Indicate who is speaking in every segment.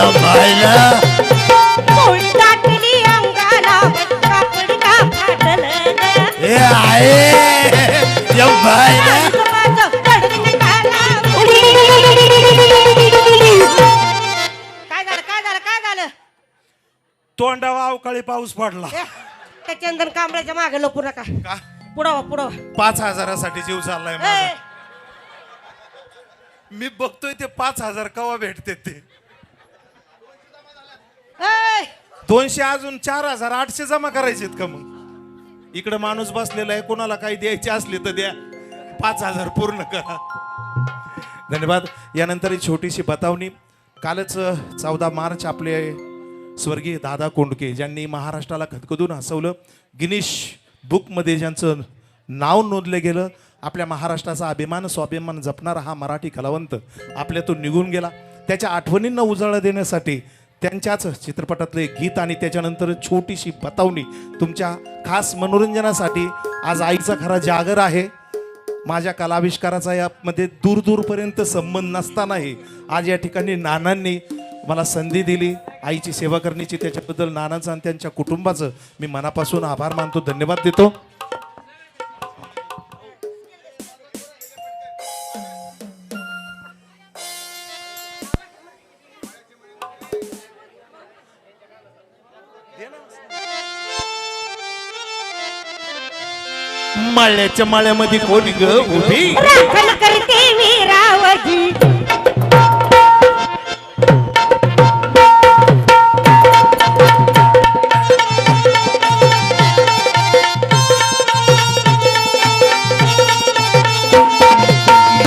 Speaker 1: फाटलं. ग
Speaker 2: हे आहे. या बायला.
Speaker 1: माझं पडतं काला. काय झालं काय झालं काय झालं?
Speaker 3: तोंडावा अवकाळी पाऊस पडला.
Speaker 1: ए, त्या चंदन कांबळ्याच्या मागे लपू नका.
Speaker 3: का?
Speaker 1: पुढं पुढं
Speaker 3: पाच हजारासाठी जीव चाललाय
Speaker 1: ए,
Speaker 3: मी बघतोय ते पाच हजार कवा भेटते ते.
Speaker 1: ए,
Speaker 3: दोनशे अजून चार हजार आठशे जमा करायचे का मग? इकडे माणूस बसलेला आहे कोणाला काही द्यायचे असले तर द्या. पाच हजार पूर्ण करा. धन्यवाद. यानंतर ही छोटीशी बतावणी. कालच चौदा मार्च आपले स्वर्गीय दादा कोंडके ज्यांनी महाराष्ट्राला खदखदून हसवलं. गिनीश बुकमध्ये ज्यांचं नाव नोंदलं गेलं. आपल्या महाराष्ट्राचा अभिमान स्वाभिमान जपणारा हा मराठी कलावंत आपल्यातून निघून गेला. त्याच्या आठवणींना उजाळा देण्यासाठी त्यांच्याच चित्रपटातले गीत आणि त्याच्यानंतर छोटीशी बतावणी तुमच्या खास मनोरंजनासाठी आज आईचा खरा जागर आहे. माझ्या कलाविष्काराचा यामध्ये दूर दूरपर्यंत संबंध नसतानाही आज या ठिकाणी नानांनी मला संधी दिली. आईची सेवा करण्याची त्याच्याबद्दल नानांचं आणि त्यांच्या कुटुंबाचं मी मनापासून आभार मानतो धन्यवाद देतो. मळ्याच्या मळ्यामध्ये कोणी ग उभी?
Speaker 1: राखण करते वीरावजी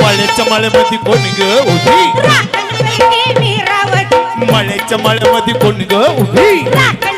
Speaker 3: मळ्याच्या मळ्यामध्ये कोणी ग उभी?
Speaker 1: राखण करते वीरावजी
Speaker 3: मळ्याच्या मळ्यामध्ये कोणी ग उभी?
Speaker 1: राखण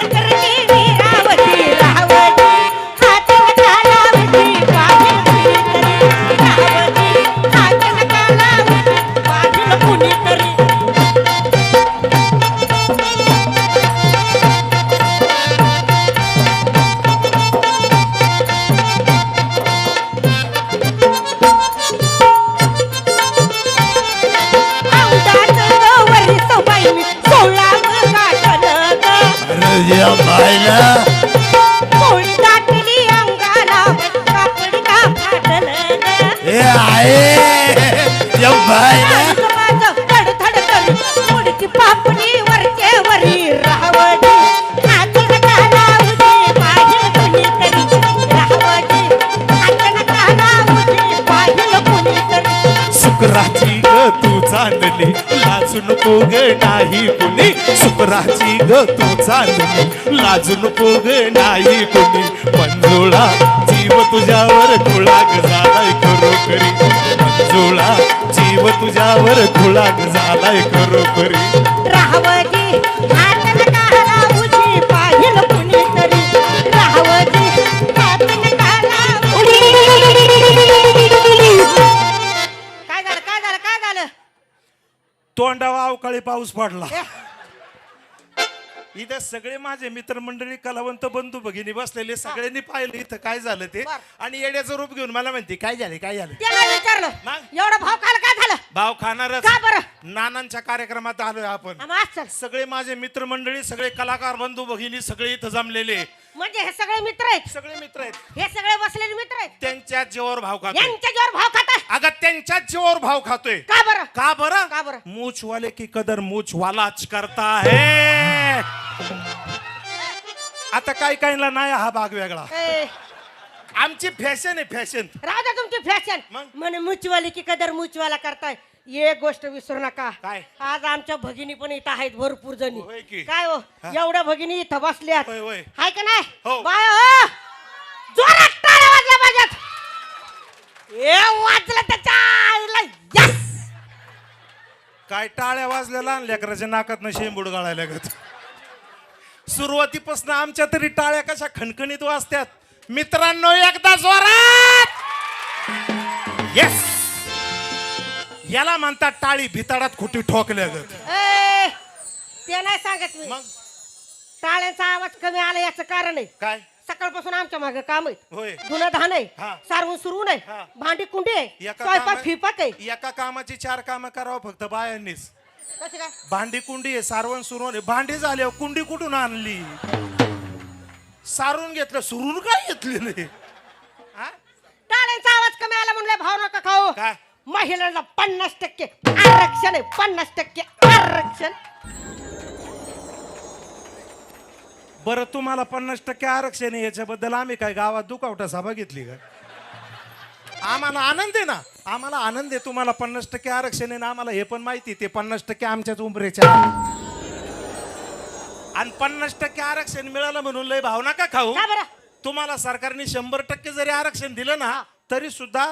Speaker 3: लाजू नको ग नाही कुणी. सुपराची ग तू चांदली लाजू नको ग नाही कुणी. मंजुळा जीव तुझ्यावर खुळाग झालाय खरोखरी मंजुळा जीव तुझ्यावर खुळाग झालाय खरोखरी
Speaker 1: राहावं
Speaker 3: तोंडावा अवकाळी पाऊस पडला. इथं सगळे माझे मित्रमंडळी कलावंत बंधू भगिनी बसलेले सगळ्यांनी पाहिलं इथं काय झालं ते. आणि येड्याचं रूप घेऊन मला म्हणते काय झाले काय झालं?
Speaker 1: त्याला विचारलं
Speaker 3: मग?
Speaker 1: एवढा भाव खायला काय झालं?
Speaker 3: भाव खाणारच.
Speaker 1: का बरं?
Speaker 3: नानांच्या कार्यक्रमात आलोय आपण.
Speaker 1: आम्हा चल.
Speaker 3: सगळे माझे मित्रमंडळी सगळे कलाकार बंधू भगिनी सगळे इथं जमलेले.
Speaker 1: म्हणजे हे सगळे मित्र आहेत?
Speaker 3: सगळे मित्र आहेत.
Speaker 1: हे सगळे बसलेले मित्र आहेत?
Speaker 3: त्यांच्या जीवावर भाव खातोय.
Speaker 1: यांच्या जोर भाव खाताय?
Speaker 3: अगं त्यांच्या जीवावर भाव खातोय.
Speaker 1: का बरं?
Speaker 3: का बरं?
Speaker 1: का बरं?
Speaker 3: मूछ वाले की कदर मूछ वालाच करता है. आता काही काहींना नाही हा भाग वेगळा.
Speaker 1: ए,
Speaker 3: आमची फॅशन आहे फॅशन
Speaker 1: राहू द्या तुमची फॅशन
Speaker 3: मग?
Speaker 1: म्हणे मुचवाली की कदर मुचवाला करताय. एक गोष्ट विसरू नका.
Speaker 3: काय?
Speaker 1: आज आमच्या भगिनी पण इथं आहेत भरपूर जणी.
Speaker 3: होय की?
Speaker 1: काय हो? एवढ्या भगिनी इथं बसल्यात.
Speaker 3: होय, होय.
Speaker 1: हाय का नाही?
Speaker 3: हो.
Speaker 1: बाय हो. जोरात टाळ्या वाजल्या पाहिजेत. ए वाजलं त्याच्या आईला यस.
Speaker 3: काय टाळ्या वाजल्या लहान लेकराच्या नाकात शेंबूड गाळायला लागत. सुरुवातीपासून आमच्या तरी टाळ्या कशा खणखणीत वाजत्यात? मित्रांनो एकदा जोरात! येस याला म्हणतात टाळी भिताडात खुटी ठोकल्या
Speaker 1: ए, ते नाही सांगत मी.
Speaker 3: मग?
Speaker 1: टाळ्यांचा आवाज कमी आला याचं कारण आहे.
Speaker 3: काय?
Speaker 1: सकाळपासून आमच्या मागे काम आहे
Speaker 3: होय.
Speaker 1: धुणं धान आहे.
Speaker 3: हा.
Speaker 1: सारवून सुरू नाही
Speaker 3: हा.
Speaker 1: भांडी कुंडी आहे.
Speaker 3: एका
Speaker 1: स्वयंपाक
Speaker 3: कामा-
Speaker 1: फिपाक आहे.
Speaker 3: एका कामाची चार कामं करावं फक्त बायांनीच.
Speaker 1: कशी काय?
Speaker 3: भांडी कुंडी आहे सारवण सुरवण आहे. भांडी झाले कुंडी कुठून आणली? सारून घेतलं सुरून काय घेतलेलं आहे? हा?
Speaker 1: टाळ्यांचा आवाज कमी आला म्हणलं भाव नका खाऊ.
Speaker 3: काय?
Speaker 1: महिलांना पन्नास टक्के आरक्षण आहे पन्नास टक्के आरक्षण.
Speaker 3: बरं तुम्हाला पन्नास टक्के आरक्षण आहे याच्याबद्दल आम्ही काय गावात दुखावटा सभा घेतली का? आम्हाला आनंद आहे ना? आम्हाला आनंद आहे. तुम्हाला पन्नास टक्के आरक्षण आहे ना आम्हाला हे पण माहिती ते पन्नास टक्के आमच्याच उंबरेच्या आणि पन्नास टक्के आरक्षण मिळालं म्हणून लय भाव नका खाऊ.
Speaker 1: का बरं?
Speaker 3: तुम्हाला सरकारने शंभर टक्के जरी आरक्षण दिलं ना तरी सुद्धा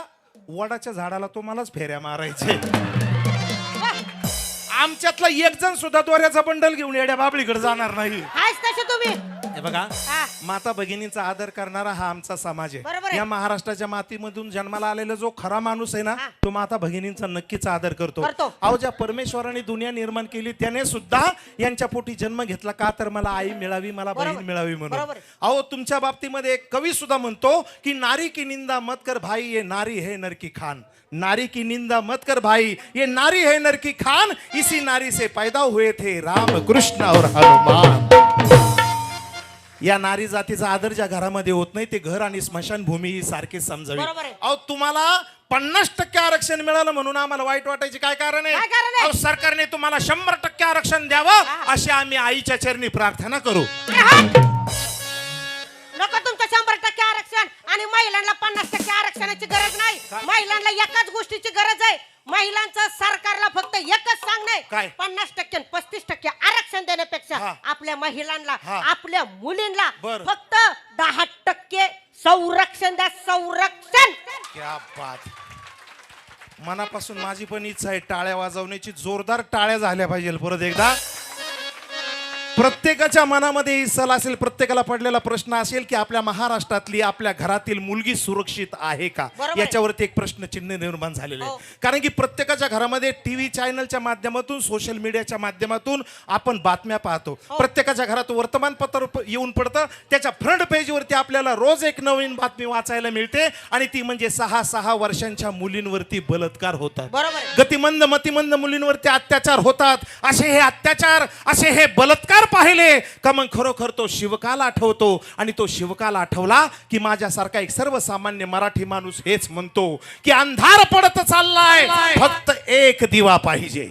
Speaker 3: वडाच्या झाडाला तुम्हालाच फेऱ्या मारायचे. आमच्यातला एक जण सुद्धा दोऱ्याचा बंडल घेऊन येड्या बाबळीकडे जाणार नाही.
Speaker 1: हायच तसे तुम्ही.
Speaker 3: हे बघा
Speaker 1: हा.
Speaker 3: माता भगिनींचा आदर करणारा हा आमचा समाज
Speaker 1: बरोबर
Speaker 3: आहे
Speaker 1: आहे.
Speaker 3: या महाराष्ट्राच्या मातीमधून जन्माला आलेला जो खरा माणूस आहे ना
Speaker 1: हा.
Speaker 3: तो माता भगिनींचा नक्कीच आदर करतो
Speaker 1: करतो.
Speaker 3: अहो ज्या परमेश्वराने दुनिया निर्माण केली त्याने सुद्धा यांच्या पोटी जन्म घेतला का तर मला आई मिळावी मला
Speaker 1: बरोबर.
Speaker 3: बहीण मिळावी म्हणून
Speaker 1: बरोबर आहे.
Speaker 3: अहो तुमच्या बाबतीमध्ये एक कवी सुद्धा म्हणतो की नारी की निंदा मत कर भाई ये नारी है नर की खान नारी की निंदा मत कर भाई ये नारी है नर की खान इसी नारी से पैदा हुए थे राम कृष्ण और हनुमान या नारी जातीचा आदर ज्या घरामध्ये होत नाही ते घर आणि स्मशानभूमी ही सारखीच समजावी.
Speaker 1: बरोबर आहे.
Speaker 3: अहो तुम्हाला पन्नास टक्के आरक्षण मिळालं म्हणून आम्हाला वाईट वाटायचे काय कारण आहे?
Speaker 1: काय कारण आहे?
Speaker 3: अहो, सरकारने तुम्हाला शंभर टक्के आरक्षण द्यावं अशी आम्ही आईच्या चरणी प्रार्थना करू!
Speaker 1: नको तुमचं शंभर टक्के आरक्षण आणि महिलांना पन्नास टक्के आरक्षणाची गरज नाही. महिलांना एकाच गोष्टीची गरज आहे. महिलांचं सरकारला फक्त एकच सांगणे
Speaker 3: काय?
Speaker 1: पन्नास टक्के आणि पस्तीस टक्के आरक्षण देण्यापेक्षा
Speaker 3: हा.
Speaker 1: आपल्या महिलांना
Speaker 3: हा.
Speaker 1: आपल्या मुलींना
Speaker 3: बरं.
Speaker 1: फक्त दहा टक्के संरक्षण द्या संरक्षण
Speaker 3: क्या बात मनापासून माझी पण इच्छा आहे टाळ्या वाजवण्याची जोरदार टाळ्या झाल्या पाहिजे परत एकदा प्रत्येकाच्या मनामध्ये ही सल असेल प्रत्येकाला पडलेला प्रश्न असेल की आपल्या महाराष्ट्रातली आपल्या घरातील मुलगी सुरक्षित आहे का. याच्यावरती एक प्रश्नचिन्ह निर्माण झालेलं
Speaker 1: हो.
Speaker 3: आहे कारण की प्रत्येकाच्या घरामध्ये टीव्ही चॅनलच्या माध्यमातून सोशल मीडियाच्या माध्यमातून आपण बातम्या पाहतो
Speaker 1: हो.
Speaker 3: प्रत्येकाच्या घरात वर्तमानपत्र येऊन पडतं त्याच्या फ्रंट पेजवरती आपल्याला रोज एक नवीन बातमी वाचायला मिळते आणि ती म्हणजे सहा सहा वर्षांच्या मुलींवरती बलात्कार होतात. गतिमंद मतिमंद मुलींवरती अत्याचार होतात असे हे अत्याचार असे हे बलात्कार पाहिले का मग खरोखर तो शिवकाल आठवतो आणि तो शिवकाल आठवला की माझ्यासारखा एक सर्वसामान्य मराठी माणूस हेच म्हणतो की अंधार पडत चाललाय फक्त एक दिवा पाहिजे.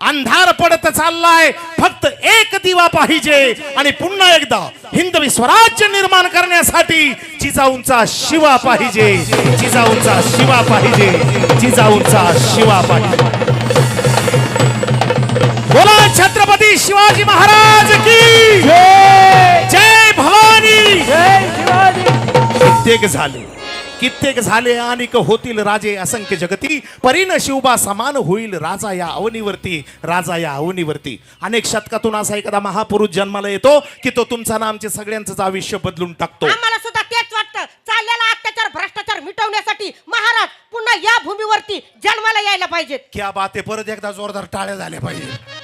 Speaker 3: अंधार पडत चाललाय फक्त एक दिवा पाहिजे. आणि पुन्हा एकदा हिंदवी स्वराज्य निर्माण करण्यासाठी जिजाऊंचा शिवा पाहिजे. जिजाऊंचा शिवा पाहिजे. जिजाऊंचा शिवा पाहिजे. छत्रपती शिवाजी महाराज की जय! भवानी! कित्येक झाले कित्येक झाले आणि होतील राजे असंख्य जगती. परीन शिवबा समान होईल राजा या अवनीवरती राजा या अवनीवरती. अनेक शतकातून असा एखादा महापुरुष जन्माला येतो की तो तुमचा ना आमचे सगळ्यांचंच आयुष्य बदलून टाकतो.
Speaker 1: आम्हाला सुद्धा तेच वाटतं. चाललेला अत्याचार भ्रष्टाचार मिटवण्यासाठी महाराज पुन्हा या भूमीवरती जन्माला यायला पाहिजेत.
Speaker 3: क्या बात आहे परत एकदा जोरदार टाळ्या झाल्या पाहिजे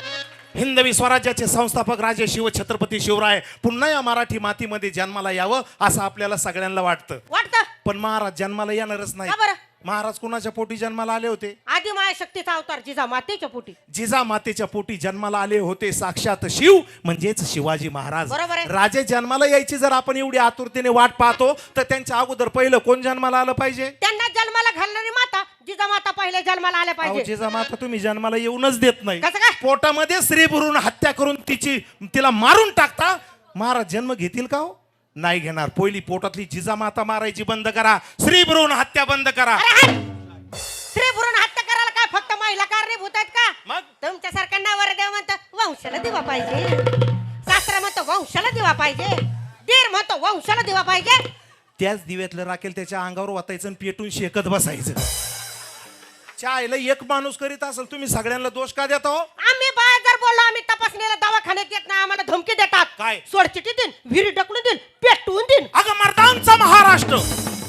Speaker 3: हिंदवी स्वराज्याचे संस्थापक राजे शिव छत्रपती शिवराय पुन्हा या मराठी मातीमध्ये जन्माला यावं असं आपल्याला सगळ्यांना वाटतं.
Speaker 1: वाटतं?
Speaker 3: पण महाराज जन्माला येणारच नाही.
Speaker 1: का बरं?
Speaker 3: महाराज कुणाच्या पोटी जन्माला आले होते?
Speaker 1: आधी माया शक्तीचा अवतार जिजा मातेच्या पोटी.
Speaker 3: जिजा मातेच्या पोटी जन्माला आले होते साक्षात शिव म्हणजेच शिवाजी महाराज.
Speaker 1: बरोबर आहे.
Speaker 3: राजे जन्माला यायची जर आपण एवढी आतुरतेने वाट पाहतो तर त्यांच्या अगोदर पहिलं कोण जन्माला आलं पाहिजे?
Speaker 1: त्यांना जन्माला घालणारी माता जिजा माता पहिले जन्माला आल्या पाहिजे.
Speaker 3: जिजा माता तुम्ही जन्माला येऊनच देत नाही.
Speaker 1: कसं काय?
Speaker 3: पोटामध्ये स्त्री भरून हत्या करून तिची तिला मारून टाकता? महाराज जन्म घेतील का हो? नाही घेणार. पहिली पोटातली जिजा माता मारायची बंद करा. स्त्री भरून हत्या बंद करा.
Speaker 1: अरे! स्त्री भरून हत्या करायला काय फक्त महिला कारणीभूत आहेत का?
Speaker 3: मग?
Speaker 1: तुमच्यासारखा नवरदेव म्हणतो वंशाला दिवा पाहिजे. सासरा म्हणतो वंशाला दिवा पाहिजे. दीर म्हणतो वंशाला दिवा पाहिजे.
Speaker 3: त्याच दिव्यातलं राखेल त्याच्या अंगावर वाचायचं आणि पेटून शेकत बसायचं. चायला एक माणूस करीत असेल तुम्ही सगळ्यांना दोष का देता हो?
Speaker 1: आम्ही बाहेर जर बोललो आम्ही तपासणीला दवाखान्यात येत नाही आम्हाला धमकी देतात.
Speaker 3: काय?
Speaker 1: सोडचिटी देईन विहिरी ढकलून देईन पेटवून देईन.
Speaker 3: अगं मर्दांचा महाराष्ट्र!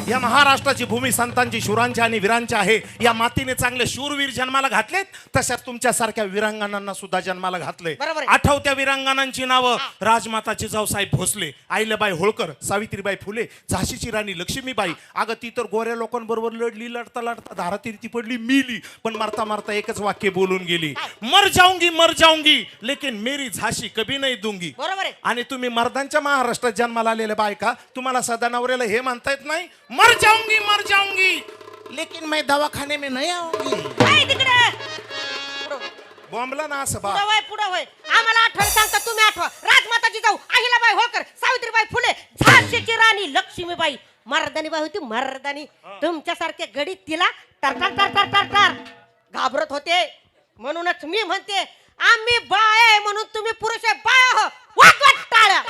Speaker 3: या महाराष्ट्राची भूमी संतांची शुरांची आणि वीरांची आहे. या मातीने चांगले शूरवीर जन्माला घातलेत तशाच तुमच्यासारख्या वीरांगणांना सुद्धा जन्माला घातले. आठवत्या वीरांगणांची नावं राजमाता जिजाऊसाहेब भोसले अहिल्याबाई होळकर सावित्रीबाई फुले झाशीची राणी लक्ष्मीबाई. अगं ती तर गोऱ्या लोकांबरोबर लढली लढता लढता धारातीर्थी पडली मिली पण मारता मारता एकच वाक्य बोलून गेली. मर जाऊंगी मर जाऊंगी लेकिन मेरी झाशी कभी नाही दूंगी.
Speaker 1: बरोबर
Speaker 3: आणि तुम्ही मर्दांच्या महाराष्ट्रात जन्माला आलेल्या बायका तुम्हाला सदा नवऱ्याला हे म्हणता येत नाही? मर जाऊंगी मर जाऊंगी। लेकिन मैं दवाखाने में नहीं आऊंगी।
Speaker 1: काय तिकडे! पुढं
Speaker 3: बॉम्बला ना असं बा.
Speaker 1: पुढं वय पुढं वय आम्हाला आठवण सांगता तुम्ही आठवा. राजमाताजी जाऊ अहिलाबाई होळकर सावित्रीबाई फुले झाशीची राणी लक्ष्मीबाई. मर्दानी बाई होती मर्दानी. तुमच्यासारखे गडीत तिला टर टर टर टर टर टर घाबरत होते. म्हणूनच मी म्हणते आम्ही बाय आहे म्हणून तुम्ही पुरुष आहे बाय हो वाट वाट टाळ्या.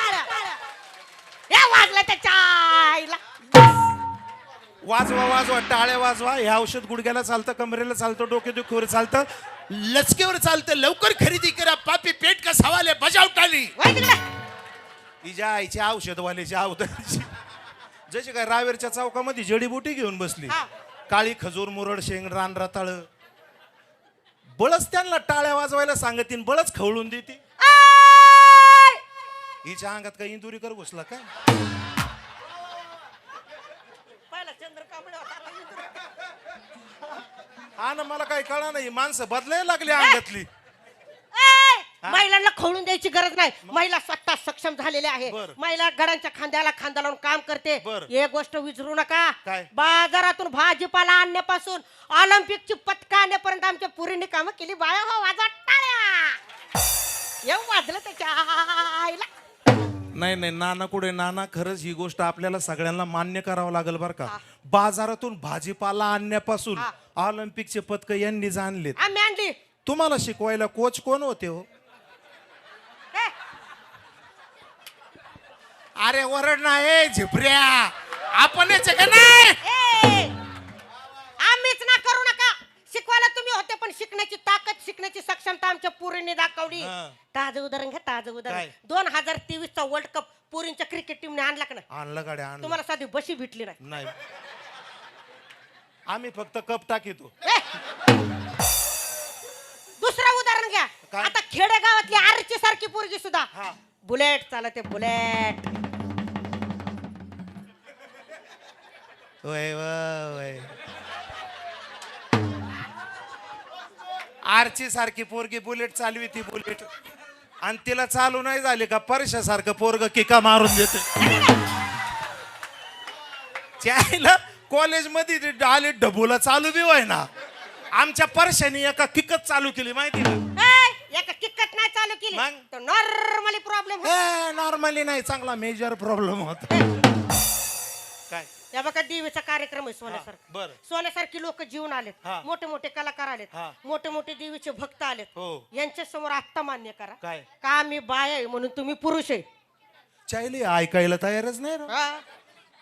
Speaker 1: या वाजला त्याच्या आईला
Speaker 3: वाजवा वाजवा टाळ्या वाजवा. हे औषध गुडघ्याला चालतं कमरेला चालतं डोकेदुखीवर चालतं. लचकेवर चालतं लवकर खरेदी करा. पापी पेट का सवाल बजाव टाली. हिच्या आईची औषधवाल्याची अवताराची जशी काय रावेरच्या चौकामध्ये जडीबुटी घेऊन बसली. काळी खजूर मुरड शेंग रान रताळ. बळच त्यांना टाळ्या वाजवायला सांगतीन बळच खवळून देते! हिच्या अंगात काही इंदुरीकर घुसला काय
Speaker 1: पहिला चंद्र कांबळे होता, आता इंद्र.
Speaker 3: हा ना मला काही कळा नाही. माणसं बदलायला लागली अंगातली.
Speaker 1: ए! महिलांना खवळून द्यायची गरज नाही. महिला स्वतः सक्षम झालेल्या आहे.
Speaker 3: बरं.
Speaker 1: महिला गडांच्या खांद्याला खांदा लावून काम करते.
Speaker 3: बरं.
Speaker 1: एक गोष्ट विसरू नका.
Speaker 3: काय?
Speaker 1: बाजारातून भाजीपाला आणण्यापासून ऑलिम्पिकची पदका आणण्यापर्यंत आमच्या पुरीने कामं केली. बाया हो वाजवा टाळ्या. येऊ वाजलं त्याच्या आईला.
Speaker 3: नाही नाही नाना कुठे? नाना खरंच ही गोष्ट आपल्याला सगळ्यांना मान्य करावं लागेल बरं का. बाजारातून भाजीपाला आणण्यापासून
Speaker 1: हा.
Speaker 3: ऑलिम्पिकचे पदक यांनीच आणलेत
Speaker 1: आम्ही आणली.
Speaker 3: तुम्हाला शिकवायला कोच कोण होते हो? अरे वरड नाही झिपऱ्या. का नाही?
Speaker 1: ए! आम्हीच ना करू नका. शिकवायला तुम्ही होते पण शिकण्याची ताकद शिकण्याची सक्षमता आमच्या पुरीने दाखवली.
Speaker 3: हा.
Speaker 1: ताजं उदाहरण घ्या ताजं उदाहरण? दोन हजार तेवीस चा वर्ल्ड कप पुरींच्या क्रिकेट टीमने आणला का नाही?
Speaker 3: आणलं गाड्या आणलं.
Speaker 1: तुम्हाला साधी बशी भेटली नाही.
Speaker 3: नाही. आम्ही फक्त कप टाकीतो.
Speaker 1: ए! दुसरं उदाहरण घ्या.
Speaker 3: काय?
Speaker 1: आता खेडेगावातली आरची सारखी पोरगी सुद्धा.
Speaker 3: हा.
Speaker 1: बुलेट चालते बुलेट.
Speaker 3: वय वय आरची सारखी पोरगी बुलेट चालवी ती बुलेट. आणि तिला चालू नाही झाली का परशासारखं पोरग किका मारून देते. त्याला कॉलेजमध्ये ते आले डबूला चालू बी होय ना आमच्या परशाने एका किकत चालू केली माहिती
Speaker 1: ए! एका किक्कट नाही चालू केली
Speaker 3: मग?
Speaker 1: तर नॉर्मली प्रॉब्लेम
Speaker 3: नॉर्मली नाही चांगला मेजर प्रॉब्लेम होता काय
Speaker 1: या बघा देवीचा कार्यक्रम आहे सोन्यासारखा
Speaker 3: बरं.
Speaker 1: सोन्यासारखी लोक जीवन आलेत
Speaker 3: हा.
Speaker 1: मोठे मोठे कलाकार आलेत
Speaker 3: हा.
Speaker 1: मोठे मोठे देवीचे भक्त आलेत
Speaker 3: हो.
Speaker 1: यांच्या समोर आत्ता मान्य करा
Speaker 3: काय?
Speaker 1: का मी बाय आहे म्हणून तुम्ही पुरुष आहे
Speaker 3: चायली ऐकायला तयारच नाही राव.
Speaker 1: हा?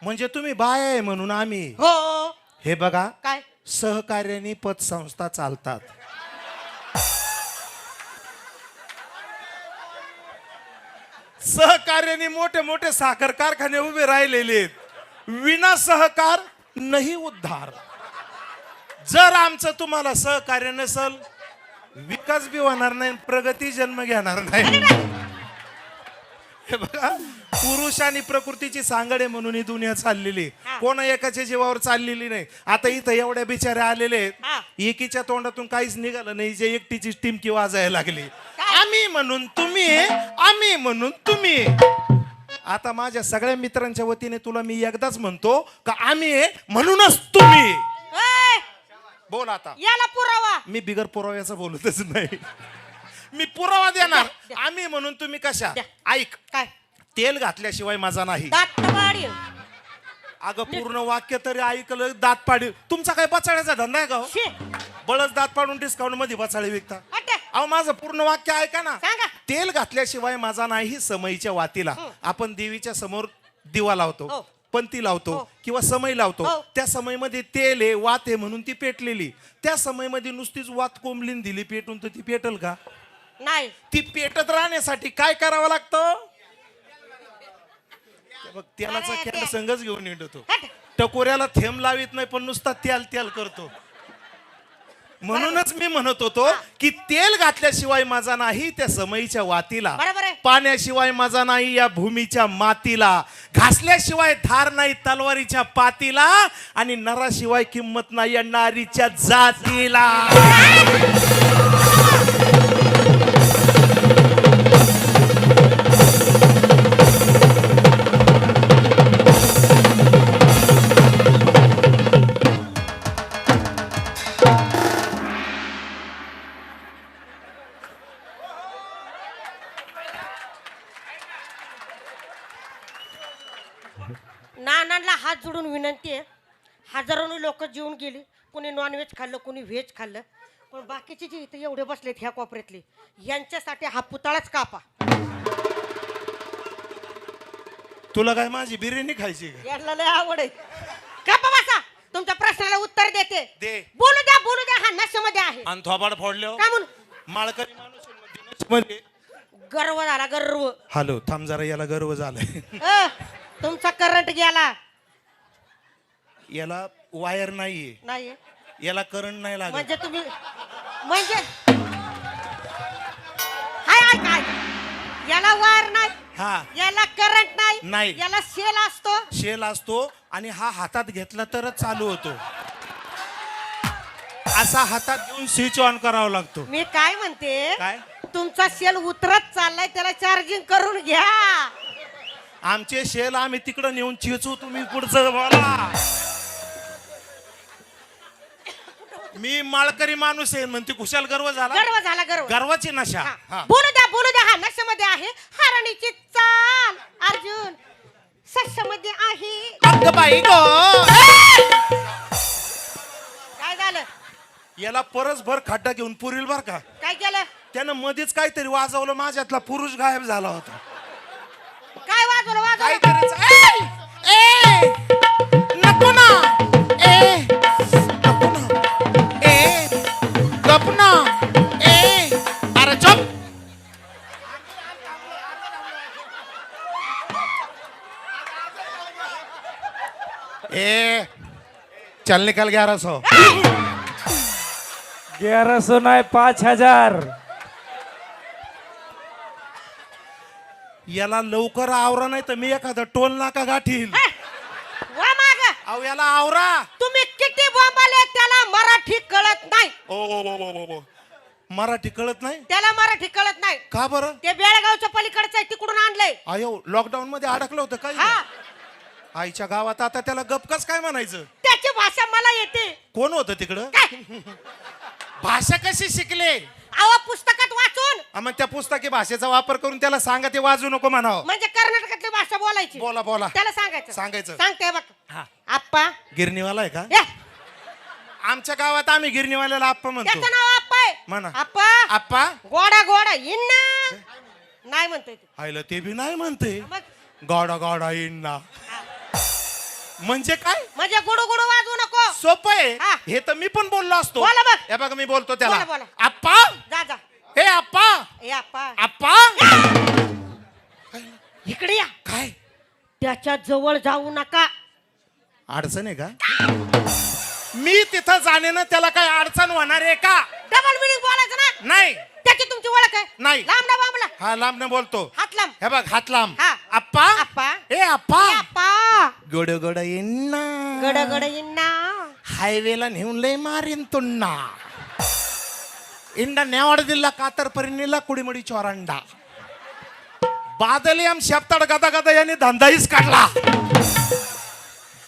Speaker 3: म्हणजे तुम्ही बाय आहे म्हणून आम्ही.
Speaker 1: हो.
Speaker 3: हे बघा
Speaker 1: काय?
Speaker 3: सहकार्याने पतसंस्था चालतात. सहकार्याने मोठे मोठे साखर कारखाने उभे राहिलेले आहेत. विना सहकार नाही उद्धार. जर आमचं तुम्हाला सहकार्य नसल विकास बी होणार नाही प्रगती जन्म घेणार नाही. हे बघा पुरुष आणि प्रकृतीची सांगडे म्हणून ही दुनिया चाललेली. कोण एकाच्या जीवावर चाललेली नाही आता इथं एवढ्या बिचारे आलेले. आहेत एकीच्या तोंडातून काहीच निघालं नाही जे एकटीची टिमकी वाजायला लागली? आम्ही म्हणून तुम्ही आम्ही म्हणून तुम्ही. आता माझ्या सगळ्या मित्रांच्या वतीने तुला मी एकदाच म्हणतो का आम्ही आहे म्हणूनच तुम्ही! बोल आता
Speaker 1: याला पुरावा
Speaker 3: मी बिगर पुराव्याचं बोलतच नाही मी पुरावा देणार.
Speaker 1: द्या.
Speaker 3: आम्ही म्हणून तुम्ही कशा?
Speaker 1: द्या.
Speaker 3: ऐक.
Speaker 1: काय?
Speaker 3: तेल घातल्याशिवाय माझा नाही. अगं पूर्ण वाक्य तरी ऐकलं दात पाडी तुमचा काय बचाड्याचा धंदा आहे का हो?
Speaker 1: शी.
Speaker 3: बळच दात पाडून डिस्काउंटमध्ये बचाळे विकता. अहो माझं पूर्ण वाक्य ऐका ना.
Speaker 1: सांगा.
Speaker 3: तेल घातल्याशिवाय माझा नाही समईच्या वातीला. आपण देवीच्या समोर दिवा लावतो
Speaker 1: हो.
Speaker 3: पंती लावतो
Speaker 1: हो.
Speaker 3: किंवा समई लावतो.
Speaker 1: हो.
Speaker 3: त्या समईमध्ये तेल आहे वात आहे म्हणून ती पेटलेली. त्या समईमध्ये नुसतीच वात कोंबलीन दिली पेटून तर ती पेटल का?
Speaker 1: नाही.
Speaker 3: ती पेटत राहण्यासाठी काय करावं लागतं? ते बघ तेलाचा
Speaker 1: अरे
Speaker 3: कॅन
Speaker 1: ते-
Speaker 3: संघच घेऊन येत
Speaker 1: हट.
Speaker 3: टकोऱ्याला थेंब लावित नाही पण नुसता तेल तेल करतो. म्हणूनच मी म्हणत होतो की तेल घातल्याशिवाय माझा नाही त्या समयीच्या वातीला.
Speaker 1: बरोबर आहे.
Speaker 3: पाण्याशिवाय माझा नाही या भूमीच्या मातीला. घासल्याशिवाय धार नाही तलवारीच्या पातीला. आणि नराशिवाय किंमत नाही या नारीच्या जातीला.
Speaker 1: नानांना हात जोडून विनंती आहे. हजारोनी लोक जेवून गेली. कोणी नॉनव्हेज खाल्लं कोणी व्हेज खाल्लं. पण बाकीचे जे इथे एवढे बसलेत ह्या कोपऱ्यातले यांच्यासाठी हा पुतळाच कापा.
Speaker 3: तुला काय माझी बिर्याणी खायची का?
Speaker 1: यांना लय आवड आहे. कापा बसा. तुमच्या प्रश्नाला उत्तर देते.
Speaker 3: दे.
Speaker 1: बोलू द्या बोलू द्या. हा नशेमध्ये आहे.
Speaker 3: आणि थोबाड फोडले.
Speaker 1: काय म्हणून
Speaker 3: माळकरी माणूस आहे नशेमध्ये.
Speaker 1: गर्व झाला गर्व.
Speaker 3: हॅलो थांब जरा याला गर्व झालाय.
Speaker 1: अ, तुमचा करंट गेला.
Speaker 3: याला वायर नाहीये.
Speaker 1: नाही
Speaker 3: याला करंट नाही लागत.
Speaker 1: म्हणजे तुम्ही म्हणजे हाय हाय काय याला वायर नाही.
Speaker 3: हा.
Speaker 1: याला करंट नाही.
Speaker 3: नाही.
Speaker 1: याला सेल असतो.
Speaker 3: शेल असतो आणि हा हातात घेतला तरच चालू होतो. असा हातात घेऊन स्विच ऑन करावा लागतो.
Speaker 1: मी काय म्हणते?
Speaker 3: काय?
Speaker 1: तुमचा सेल उतरत चाललाय त्याला चार्जिंग करून घ्या.
Speaker 3: आमचे शेल आम्ही तिकडं नेऊन चिचू तुम्ही पुढचं बोला. मी माळकरी माणूस आहे म्हणते कुशाल गर्व झाला?
Speaker 1: गर्व झाला गर्व.
Speaker 3: गर्वाची नशा.
Speaker 1: हा. बोलू द्या बोलू द्या हा नशेमध्ये आहे. हरणीची चाल. अर्जुन सश्यामध्ये आहे.
Speaker 3: अगं बाई गो.
Speaker 1: काय झालं?
Speaker 3: याला परसभर खड्डा घेऊन पुरील बर का.
Speaker 1: काय केलं?
Speaker 3: त्यानं मध्येच काहीतरी वाजवलं माझ्यातला पुरुष गायब झाला होता.
Speaker 1: काय वाजवलं वाजवलं?
Speaker 3: काहीतरी ए! ए! नको ना. ए! नको ना. ए! गप ना. ए! अरे चुप. ए! चल निकल ग्यारह सौ.
Speaker 4: ग्यारह सौ नाही पाच हजार.
Speaker 3: याला लवकर आवरा नाही तर मी एखादा टोल नाका गाठील.
Speaker 1: हे, वा माग.
Speaker 3: अहो याला आवरा.
Speaker 1: तुम्ही किती बोंबाले त्याला मराठी कळत नाही.
Speaker 3: ओ ओ ओ ओ ओ, ओ मराठी कळत नाही?
Speaker 1: त्याला मराठी कळत नाही.
Speaker 3: का बरं?
Speaker 1: ते बेळगावच्या पलीकडचं आहे तिकडून आणलंय.
Speaker 3: अयो लॉकडाऊन मध्ये अडकलं होतं काय
Speaker 1: हा.
Speaker 3: आईच्या गावात आता त्याला गपकच काय म्हणायचं?
Speaker 1: त्याची भाषा मला येते.
Speaker 3: कोण होतं तिकडं?
Speaker 1: काय?
Speaker 3: भाषा कशी शिकले?
Speaker 1: अहो पुस्तकात वाचून.
Speaker 3: मग त्या पुस्तकी भाषेचा वापर करून त्याला सांगा ते वाजू नको म्हणावं.
Speaker 1: म्हणजे कर्नाटकातली भाषा बोलायची.
Speaker 3: बोला बोला.
Speaker 1: त्याला सांगायचं.
Speaker 3: सांगायचं.
Speaker 1: सांगते बघ.
Speaker 3: हा.
Speaker 1: आप्पा.
Speaker 3: गिरणीवाला आहे का?
Speaker 1: ए,
Speaker 3: आमच्या गावात आम्ही गिरणीवाल्याला आप्पा म्हणतो.
Speaker 1: त्याचं नाव आप्पा आहे.
Speaker 3: म्हणा.
Speaker 1: आप्पा.
Speaker 3: आप्पा?
Speaker 1: गोडा गोडा इन्ना. नाही म्हणतोय ते.
Speaker 3: आईला ते बी नाही म्हणते.
Speaker 1: मग?
Speaker 3: गॉडा गॉडा इन्ना. म्हणजे काय?
Speaker 1: म्हणजे गुडू गुडू वाजवू
Speaker 3: सोपं आहे.
Speaker 1: हा.
Speaker 3: हे तर मी पण बोललो असतो.
Speaker 1: बोला.
Speaker 3: हे बघा मी बोलतो
Speaker 1: बोला,
Speaker 3: त्याला.
Speaker 1: बोला.
Speaker 3: आप्पा?
Speaker 1: जा जा.
Speaker 3: हे आप्पा?
Speaker 1: ए आप्पा.
Speaker 3: आप्पा?
Speaker 1: इकडे या.
Speaker 3: काय?
Speaker 1: त्याच्याजवळ जाऊ नका.
Speaker 3: अडचण आहे का? मी तिथं जाण्यानं त्याला काय अडचण होणार आहे का?
Speaker 1: डबल मिनिंग बोलायचं ना?
Speaker 3: नाही.
Speaker 1: त्याची तुमची ओळख आहे.
Speaker 3: नाही.
Speaker 1: लांब ना बांबला
Speaker 3: हा लांब न बोलतो.
Speaker 1: हात लांब.
Speaker 3: हे बघ हात लांब.
Speaker 1: हा.
Speaker 3: आप्पा?
Speaker 1: आप्पा.
Speaker 3: ए आप्पा?
Speaker 1: ए आप्पा.
Speaker 3: गोड गोड येईना
Speaker 1: गड गड इन्ना
Speaker 3: हायवेला नेऊन लय मारीन तुन्ना इंडा नेवाड दिला कातर परिणीला कुडीमडी चोरांडा. बादली आम शेपताड गदा गदा याने धंदाईच काढला.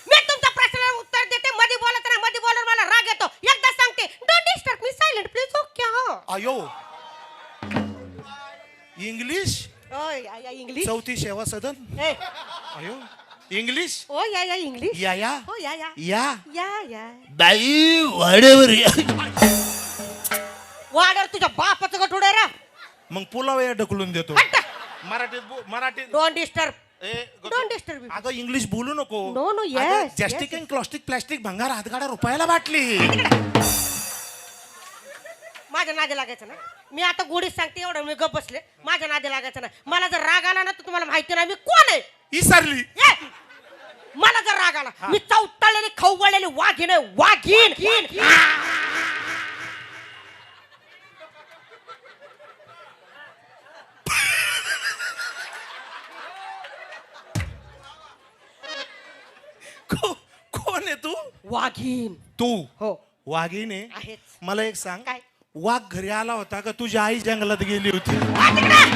Speaker 1: मी तुमच्या प्रश्नाला उत्तर देते मध्ये बोलत मध्ये बोलून मला राग येतो. एकदा सांगते डोंट डिस्टर्ब मी सायलेंट प्लीज ओके हो.
Speaker 3: अयो. इंग्लिश?
Speaker 1: ओय इंग्लिश?
Speaker 3: चौथी सेवा सदन? अयो. इंग्लिश
Speaker 1: ओ या या इंग्लिश
Speaker 3: या या
Speaker 1: हो या या
Speaker 3: या
Speaker 1: या या
Speaker 2: बाई वाड्यावर.
Speaker 1: वाडर तुझ्या बापाचं गठुड रा.
Speaker 3: मग पुलाव या ढकलून देतो. मराठीत बो- मराठीत
Speaker 1: डोंट डिस्टर्ब
Speaker 3: ए, ग-
Speaker 1: डोंट डिस्टर्ब
Speaker 3: अगं इंग्लिश बोलू नको.
Speaker 1: No, no, yes,
Speaker 3: जॅस्टिक
Speaker 1: yes.
Speaker 3: अँड प्लास्टिक प्लास्टिक भंगार हातगाडा रुपयाला बाटली.
Speaker 1: माझ्या नादी लागायचं ना. मी आता गोडीत सांगते एवढं मी गप बसले. माझ्या नादी लागायचं ना मला जर राग आला ना तर तुम्हाला माहिती नाही मी कोण आहे.
Speaker 3: विसरली.
Speaker 1: ए! मला जर राग आला मी चौटाळलेली खाऊ गळलेली वाघीण आहे, वाघीण.
Speaker 3: को- कोण आहे तू?
Speaker 1: वाघीण.
Speaker 3: तू.
Speaker 1: हो.
Speaker 3: वाघीण आहे.
Speaker 1: आहेच.
Speaker 3: मला एक सांग.
Speaker 1: काय?
Speaker 3: वाघ घरी आला होता का? तुझी आई जंगलात गेली होती.
Speaker 1: आ, तिकडे!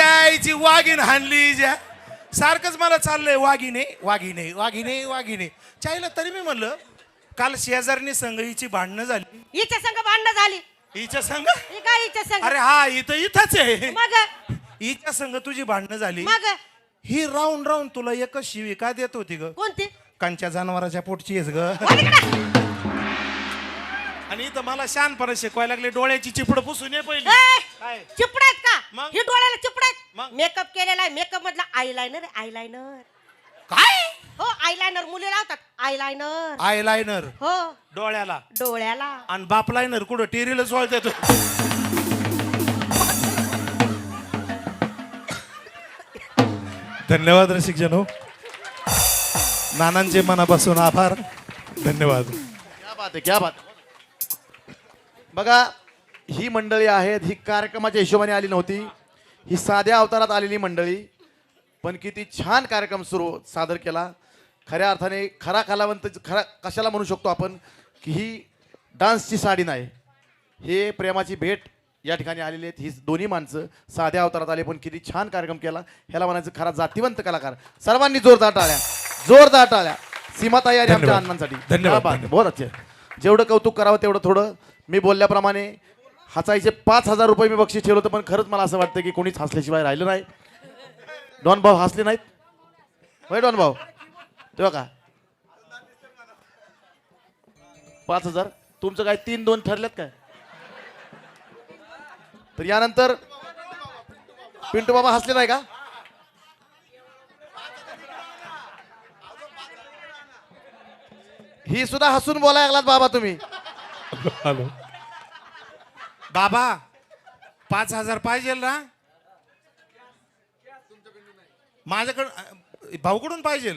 Speaker 3: हिच्या आईची वाघीण हाणली हिच्या सारखंच मला चाललंय वाघिणे वाघिणे वाघिणे वाघिणे. चायला तरी मी म्हणलं काल शेजारनी संघ हिची भांडणं झाली.
Speaker 1: हिच्या संग भांडणं झाली.
Speaker 3: हिच्या संघ?
Speaker 1: ही काय हिच्या संग
Speaker 3: अरे हा इथं इथंच आहे.
Speaker 1: मग?
Speaker 3: हिच्या संघ तुझी भांडणं झाली.
Speaker 1: मग?
Speaker 3: ही राहून राहून तुला एकच शिवी का देत होती ग.
Speaker 1: कोणती?
Speaker 3: कांच्या जनावराच्या पोटची आहेस ग! आणि इथं मला शानपणा शिकवायला लागले. डोळ्याची चिपड पुसून ये पहिली. काय?
Speaker 1: चिपडायत का?
Speaker 3: मग?
Speaker 1: ही डोळ्याला चिपडायत
Speaker 3: मग?
Speaker 1: मेकअप केलेला आहे. मेकअप मधला आयलायनर आयलायनर
Speaker 3: काय?
Speaker 1: हो आयलायनर मुली लावतात. आयलायनर
Speaker 3: आय लायनर
Speaker 1: हो.
Speaker 3: डोळ्याला.
Speaker 1: डोळ्याला.
Speaker 3: आणि बाप लायनर कुठं? टेरीला सोळ देतो धन्यवाद रसिक जनो. नानांचे मनापासून आभार. धन्यवाद.
Speaker 5: क्या बात आहे क्या बात आहे. बघा ही मंडळी आहेत ही कार्यक्रमाच्या हिशोबाने आली नव्हती. ही साध्या अवतारात आलेली मंडळी. पण किती छान कार्यक्रम सुरू सादर केला. खऱ्या अर्थाने खरा कलावंत खरा कशाला म्हणू शकतो आपण? की ही डान्सची साडी नाही. हे प्रेमाची भेट या ठिकाणी आलेली आहेत. ही दोन्ही माणसं साध्या अवतारात आले पण किती छान कार्यक्रम केला. ह्याला म्हणायचं खरा जातीवंत कलाकार. सर्वांनी जोरदार टाळ्या. जोरदार टाळ्या. सीमाताई आणि आमच्या आहे.
Speaker 3: धन्यवाद.
Speaker 5: बहुत अच्छे. जेवढं कौतुक करावं तेवढं थोडं मी बोलल्याप्रमाणे हसायचे पाच हजार रुपये मी बक्षीस ठेवलं होतं पण खरंच मला असं वाटतं की कोणीच हसल्याशिवाय राहिलं नाही. डॉन भाऊ हसले नाहीत? होय डॉन भाऊ? तेव्हा का पाच हजार? तुमचं काय तीन दोन ठरल्यात काय? तर यानंतर पिंटू बाबा हसले नाही का? ही सुद्धा हसून बोलायला लागलात बाबा तुम्ही.
Speaker 3: हॅलो. बाबा पाच हजार पाहिजे ना? माझ्याकडं भाऊकडून पाहिजे.